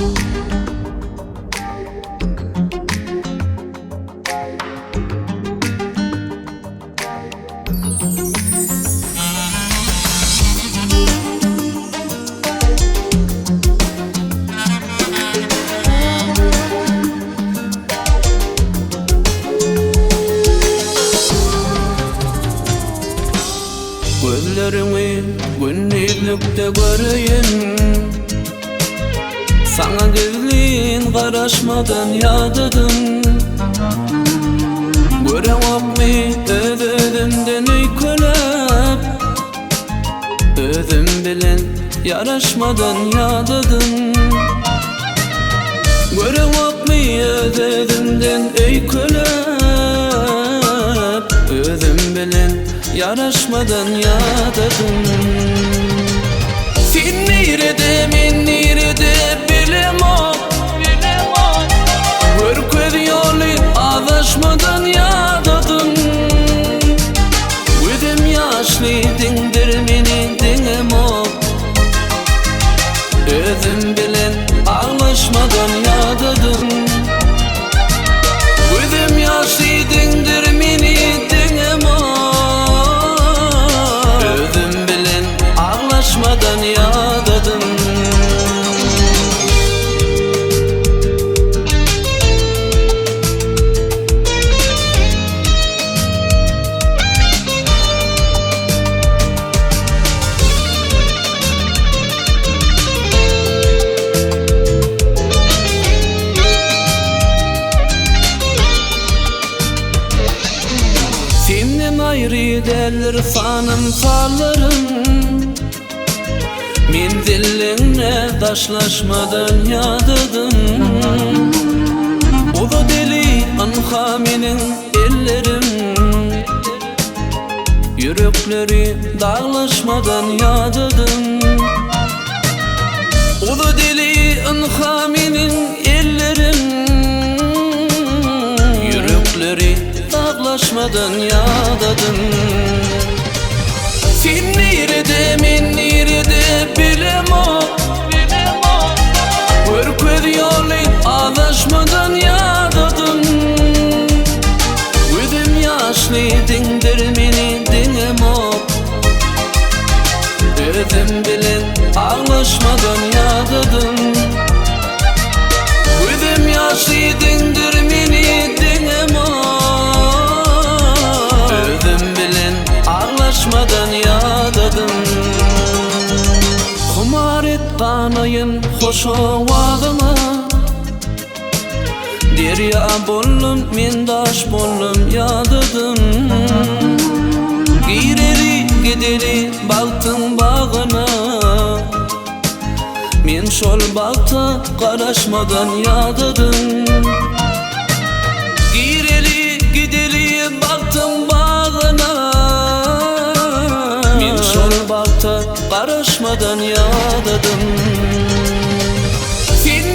Gözlerimi günlük de göreyim Sana gözlüğün karaşmadan yadadım Göremem mi öz özümden öykülep Özüm bilen yaraşmadan yadadım Göremem mi öz özümden öykülep Özüm bilen yaraşmadan yadadım Yaşlı dindir beni dinlemem Özüm bilen ağlaşmadan yadadım Ayrı derler sanım sallarım Menzilinle taşlaşmadan yadadım O da deli anhaminin ellerim. Yürekleri dağlaşmadan yadadım da deli anhaminin ellerim dağlaşmadan yadadım Sen nerede men nerede bilemem Gör köz yolu ağlaşmadan yadadım Gözüm yaşlı dindir beni dinlemem Özüm bilen ağlaşmadan yadadım ağlaşmadan yadadım Kumar et kanayın hoş ovağıma Derya bollum men daş bollum yadadım Gireri gideri baltın bağına. Men şol balta qaraşmadan yadadım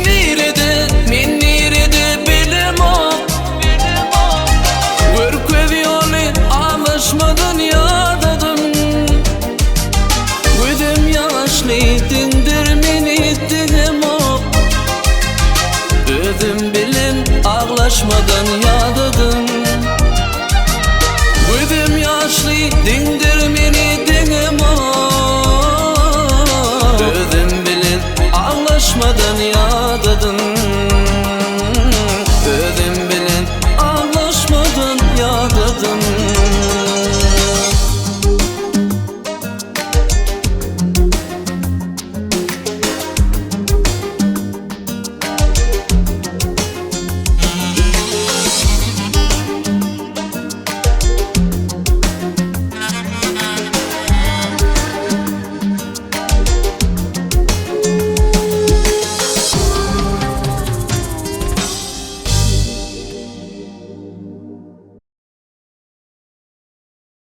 nerede men nerede bilemem Gör köz yolu alışmadan yadadım Gözüm yaşlı dindir beni dinlemem Özüm bilen ağlaşmadan yadadım